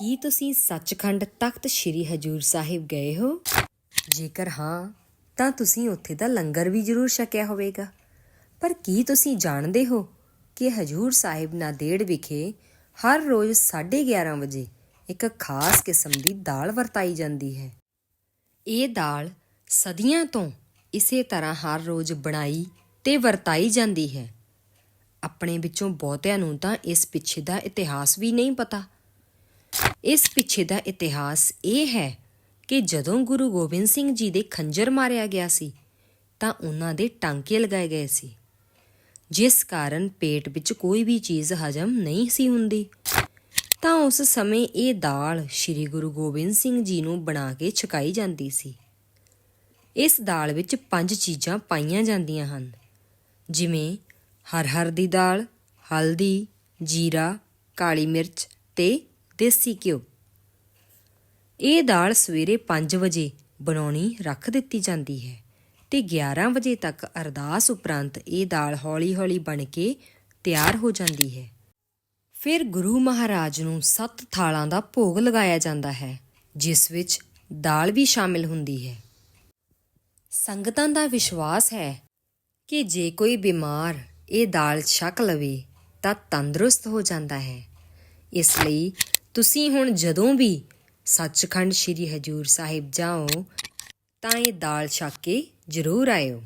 ਕੀ ਤੁਸੀਂ ਸੱਚਖੰਡ ਤਖਤ ਸ੍ਰੀ ਹਜੂਰ ਸਾਹਿਬ ਗਏ ਹੋ? ਜੇਕਰ ਹਾਂ, ਤਾਂ ਤੁਸੀਂ ਉੱਥੇ ਦਾ ਲੰਗਰ ਵੀ ਜ਼ਰੂਰ ਛਕਿਆ ਹੋਵੇਗਾ। ਪਰ ਕੀ ਤੁਸੀਂ ਜਾਣਦੇ ਹੋ ਕਿ ਹਜੂਰ ਸਾਹਿਬ ਨਾਦੇੜ ਵਿਖੇ ਹਰ ਰੋਜ਼ 11:30 ਵਜੇ ਇੱਕ ਖਾਸ ਕਿਸਮ ਦੀ ਦਾਲ ਵਰਤਾਈ ਜਾਂਦੀ ਹੈ? ਇਹ ਦਾਲ ਸਦੀਆਂ ਤੋਂ ਇਸੇ ਤਰ੍ਹਾਂ ਹਰ ਰੋਜ਼ ਬਣਾਈ ਤੇ ਵਰਤਾਈ ਜਾਂਦੀ ਹੈ। ਆਪਣੇ ਵਿੱਚੋਂ ਬਹੁਤਿਆਂ ਨੂੰ ਤਾਂ ਇਸ ਪਿੱਛੇ ਦਾ ਇਤਿਹਾਸ ਵੀ ਨਹੀਂ ਪਤਾ। ਇਸ ਪਿੱਛੇ ਦਾ ਇਤਿਹਾਸ ਇਹ ਹੈ ਕਿ ਜਦੋਂ ਗੁਰੂ ਗੋਬਿੰਦ ਸਿੰਘ ਜੀ ਦੇ ਖੰਜਰ ਮਾਰਿਆ ਗਿਆ ਸੀ, ਤਾਂ ਉਹਨਾਂ ਦੇ ਟਾਂਕੇ ਲਗਾਏ ਗਏ ਸੀ। ਜਿਸ ਕਾਰਨ ਪੇਟ ਵਿੱਚ ਕੋਈ ਵੀ ਚੀਜ਼ ਹਜਮ ਨਹੀਂ ਸੀ ਹੁੰਦੀ। ਤਾਂ ਉਸ ਸਮੇਂ ਇਹ ਦਾਲ ਸ੍ਰੀ ਗੁਰੂ ਗੋਬਿੰਦ ਸਿੰਘ ਜੀ ਨੂੰ ਬਣਾ ਕੇ ਛਕਾਈ ਜਾਂਦੀ ਸੀ। ਇਸ ਦਾਲ ਵਿੱਚ ਪੰਜ ਚੀਜ਼ਾਂ ਪਾਈਆਂ ਜਾਂਦੀਆਂ ਹਨ। ਜਿਵੇਂ ਹਰ ਹਰ ਦੀ ਦਾਲ, ਹਲਦੀ, ਜੀਰਾ, ਕਾਲੀ ਮਿਰਚ ਤੇ ਦੇਸੀ ਘਿਓ। ਇਹ ਦਾਲ ਸਵੇਰੇ 5 ਵਜੇ ਬਣਾਉਣੀ ਰੱਖ ਦਿੱਤੀ ਜਾਂਦੀ ਹੈ ਤੇ 11 ਵਜੇ ਤੱਕ ਅਰਦਾਸ ਉਪਰੰਤ ਇਹ ਦਾਲ ਹੌਲੀ-ਹੌਲੀ ਬਣ ਕੇ ਤਿਆਰ ਹੋ ਜਾਂਦੀ ਹੈ। ਫਿਰ ਗੁਰੂ ਮਹਾਰਾਜ ਨੂੰ ਸੱਤ ਥਾਲਾਂ ਦਾ ਭੋਗ ਲਗਾਇਆ ਜਾਂਦਾ ਹੈ, ਜਿਸ ਵਿੱਚ ਦਾਲ ਵੀ ਸ਼ਾਮਿਲ ਹੁੰਦੀ ਹੈ। ਸੰਗਤਾਂ ਦਾ ਵਿਸ਼ਵਾਸ ਹੈ ਕਿ ਜੇ ਕੋਈ ਬਿਮਾਰ ਇਹ ਦਾਲ ਛਕ ਲਵੇ ਤਾਂ ਤੰਦਰੁਸਤ ਹੋ ਜਾਂਦਾ ਹੈ। ਇਸ ਲਈ ਤੁਸੀਂ ਹੁਣ ਜਦੋਂ ਵੀ ਸੱਚਖੰਡ ਸ੍ਰੀ ਹਜੂਰ ਸਾਹਿਬ ਜਾਓ, ਤਾਂ ਇਹ ਦਾਲ ਛੱਕ ਕੇ ਜ਼ਰੂਰ ਆਇਓ।